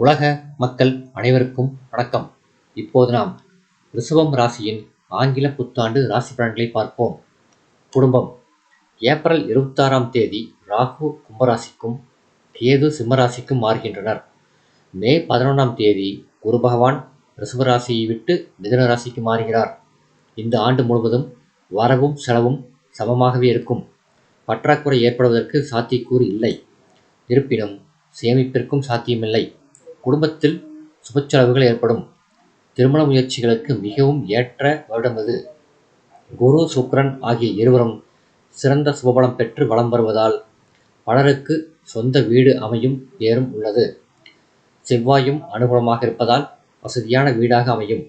உலக மக்கள் அனைவருக்கும் வணக்கம். இப்போது நாம் ரிஷபம் ராசியின் ஆங்கில புத்தாண்டு ராசி பலன்களை பார்ப்போம். குடும்பம். ஏப்ரல் இருபத்தாறாம் தேதி ராகு கும்பராசிக்கும் கேது சிம்மராசிக்கும் மாறுகின்றனர். மே பதினொன்றாம் தேதி குரு பகவான் ரிஷபராசியை விட்டு மிதன ராசிக்கு மாறுகிறார். இந்த ஆண்டு முழுவதும் வரவும் செலவும் சமமாகவே இருக்கும். பற்றாக்குறை ஏற்படுவதற்கு சாத்தியக்கூறு இல்லை. இருப்பினும் சேமிப்பிற்கும் சாத்தியமில்லை. குடும்பத்தில் சுபச்செலவுகள் ஏற்படும். திருமண முயற்சிகளுக்கு மிகவும் ஏற்ற வருடம் இது குரு சுக்ரன் ஆகிய இருவரும் சிறந்த சுபபலம் பெற்று வலம் வருவதால் பலருக்கு சொந்த வீடு அமையும் பேரும் உள்ளது. செவ்வாயும் அனுகூலமாக இருப்பதால் வசதியான வீடாக அமையும்.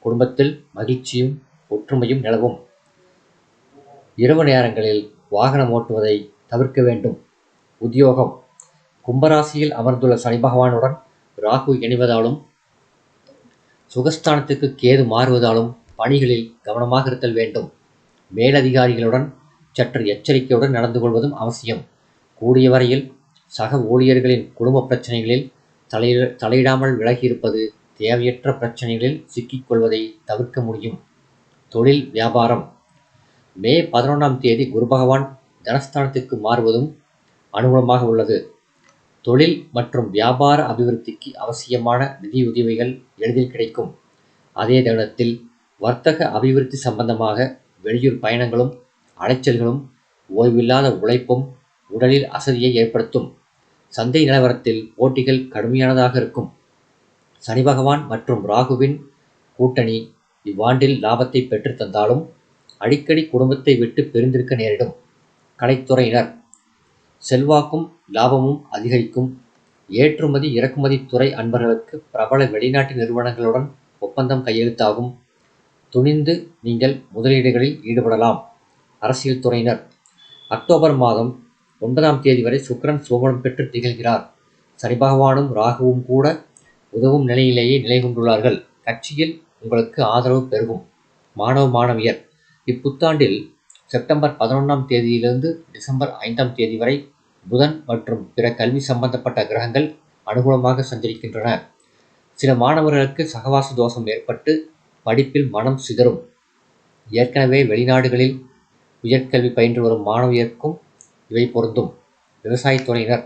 குடும்பத்தில் மகிழ்ச்சியும் ஒற்றுமையும் நிலவும். இரவு நேரங்களில் வாகனம் ஓட்டுவதை தவிர்க்க வேண்டும். உத்தியோகம். கும்பராசியில் அமர்ந்துள்ள சனி பகவானுடன் ராகு இணைவதாலும் சுகஸ்தானத்துக்கு கேது மாறுவதாலும் பணிகளில் கவனமாக இருத்தல் வேண்டும். மேலதிகாரிகளுடன் சற்று எச்சரிக்கையுடன் நடந்து கொள்வதும் அவசியம். கூடிய வரையில் சக ஊழியர்களின் குடும்ப பிரச்சனைகளில் தலையிட தலையிடாமல் விலகியிருப்பது தேவையற்ற பிரச்சனைகளில் சிக்கிக்கொள்வதை தவிர்க்க முடியும். தொழில் வியாபாரம். மே பதினொன்றாம் தேதி குரு பகவான் தனஸ்தானத்துக்கு மாறுவதும் அனுகூலமாக உள்ளது. தொழில் மற்றும் வியாபார அபிவிருத்திக்கு அவசியமான நிதியுதவிகள் எளிதில் கிடைக்கும். அதே தருணத்தில் வர்த்தக அபிவிருத்தி சம்பந்தமாக வெளியூர் பயணங்களும் அலைச்சல்களும் ஓய்வில்லாத உழைப்பும் உடலில் அசதியை ஏற்படுத்தும். சந்தை நிலவரத்தில் போட்டிகள் கடுமையானதாக இருக்கும். சனி பகவான் மற்றும் ராகுவின் கூட்டணி இவ்வாண்டில் லாபத்தை பெற்றுத்தந்தாலும் அடிக்கடி குடும்பத்தை விட்டு பிரிந்திருக்க நேரிடும். கலைத்துறையினர் செல்வாக்கும் லாபமும் அதிகரிக்கும். ஏற்றுமதி இறக்குமதி துறை அன்பர்களுக்கு பிரபல வெளிநாட்டு நிறுவனங்களுடன் ஒப்பந்தம் கையெழுத்தாகும். துணிந்து நீங்கள் முதலீடுகளில் ஈடுபடலாம். அரசியல் துறையினர். அக்டோபர் மாதம் ஒன்பதாம் தேதி வரை சுக்கரன் சோபனம் பெற்று திகழ்கிறார். சனி பகவானும் ராகுவும் கூட உதவும் நிலையிலேயே நிலை கொண்டுள்ளார்கள். கட்சியில் உங்களுக்கு ஆதரவு பெருகும். மாணவ மாணவியர். இப்புத்தாண்டில் செப்டம்பர் பதினொன்றாம் தேதியிலிருந்து டிசம்பர் ஐந்தாம் தேதி வரை புதன் மற்றும் பிற கல்வி சம்பந்தப்பட்ட கிரகங்கள் அனுகூலமாக சஞ்சரிக்கின்றன. சில மாணவர்களுக்கு சகவாச தோஷம் ஏற்பட்டு படிப்பில் மனம் சிதறும். ஏற்கனவே வெளிநாடுகளில் உயர்கல்வி பயின்று வரும் மாணவியருக்கும் இவை பொருந்தும். விவசாயத்துறையினர்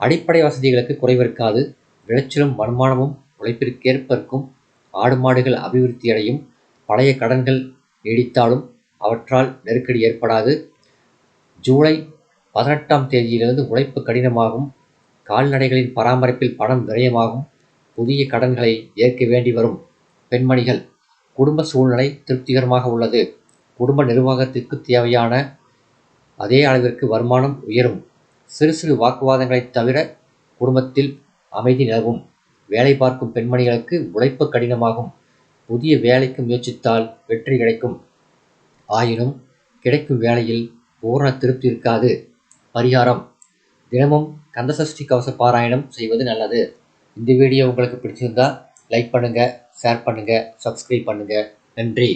அடிப்படை வசதிகளுக்கு குறைவிருக்காது. விளைச்சலும் வருமானமும் உழைப்பிற்கேற்ப இருக்கும் ஆடு மாடுகள் அபிவிருத்தியடையும் பழைய கடன்கள் நீடித்தாலும் அவற்றால் நெருக்கடி ஏற்படாது. ஜூலை பதினெட்டாம் தேதியிலிருந்து உழைப்பு கடினமாகும். கால்நடைகளின் பராமரிப்பில் பணம் விரயமாகும். புதிய கடன்களை ஏற்க வேண்டி வரும். பெண்மணிகள் குடும்ப சூழ்நிலை திருப்திகரமாக உள்ளது. குடும்ப நிர்வாகத்திற்கு தேவையான அதே அளவிற்கு வருமானம் உயரும். சிறு சிறு வாக்குவாதங்களைத் தவிர குடும்பத்தில் அமைதி நிலவும். வேலை பார்க்கும் பெண்மணிகளுக்கு உழைப்பு கடினமாகும். புதிய வேலைக்கு முயற்சித்தால் வெற்றி கிடைக்கும். ஆயினும் கிடைக்கும் வேலையில் பூரண திருப்தி இருக்காது. பரிகாரம். தினமும் கந்தசஷ்டி கவச பாராயணம் செய்வது நல்லது. இந்த வீடியோ உங்களுக்கு பிடிச்சிருந்தா லைக் பண்ணுங்கள் ஷேர் பண்ணுங்கள் சப்ஸ்கிரைப் பண்ணுங்கள் நன்றி.